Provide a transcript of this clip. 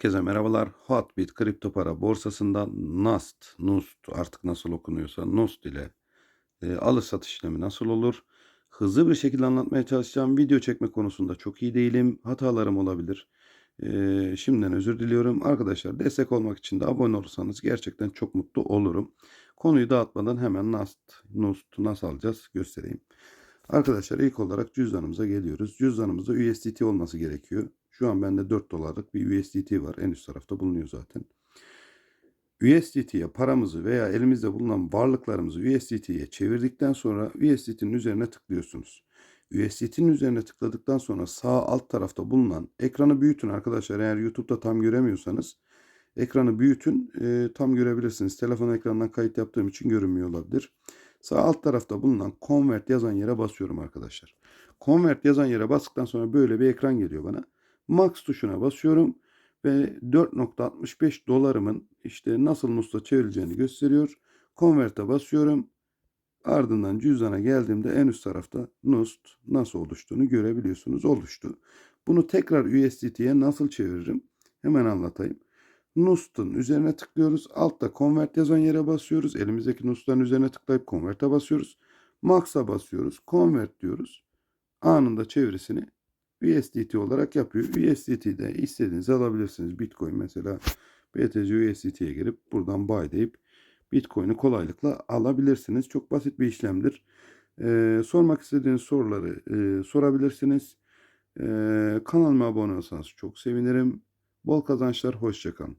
Herkese merhabalar. Hotbit kripto para borsasından NAST, NUST artık nasıl okunuyorsa NUST ile e, alış satış işlemi nasıl olur? Hızlı bir şekilde anlatmaya çalışacağım. Video çekme konusunda çok iyi değilim. Hatalarım olabilir. E, şimdiden özür diliyorum. Arkadaşlar destek olmak için de abone olursanız gerçekten çok mutlu olurum. Konuyu dağıtmadan hemen NAST, NUST nasıl alacağız göstereyim. Arkadaşlar ilk olarak cüzdanımıza geliyoruz. Cüzdanımızda USDT olması gerekiyor. Şu an bende 4 dolarlık bir USDT var. En üst tarafta bulunuyor zaten. USDT'ye paramızı veya elimizde bulunan varlıklarımızı USDT'ye çevirdikten sonra USDT'nin üzerine tıklıyorsunuz. USDT'nin üzerine tıkladıktan sonra sağ alt tarafta bulunan ekranı büyütün arkadaşlar. Eğer YouTube'da tam göremiyorsanız ekranı büyütün e, tam görebilirsiniz. Telefon ekranından kayıt yaptığım için görünmüyor olabilir. Sağ alt tarafta bulunan Convert yazan yere basıyorum arkadaşlar. Convert yazan yere bastıktan sonra böyle bir ekran geliyor bana. Max tuşuna basıyorum ve 4.65 dolarımın işte nasıl NUS'ta çevrileceğini gösteriyor. Convert'e basıyorum. Ardından cüzdana geldiğimde en üst tarafta NUST nasıl oluştuğunu görebiliyorsunuz. Oluştu. Bunu tekrar USDT'ye nasıl çeviririm? Hemen anlatayım. NUST'un üzerine tıklıyoruz. Altta Convert yazan yere basıyoruz. Elimizdeki NUST'ların üzerine tıklayıp Convert'e basıyoruz. Max'a basıyoruz. Convert diyoruz. Anında çevirisini USDT olarak yapıyor. USDT'de istediğinizi alabilirsiniz. Bitcoin mesela BTC USDT'ye girip buradan buy deyip Bitcoin'i kolaylıkla alabilirsiniz. Çok basit bir işlemdir. Ee, sormak istediğiniz soruları e, sorabilirsiniz. Ee, kanalıma abone olsanız çok sevinirim. Bol kazançlar, hoşçakalın.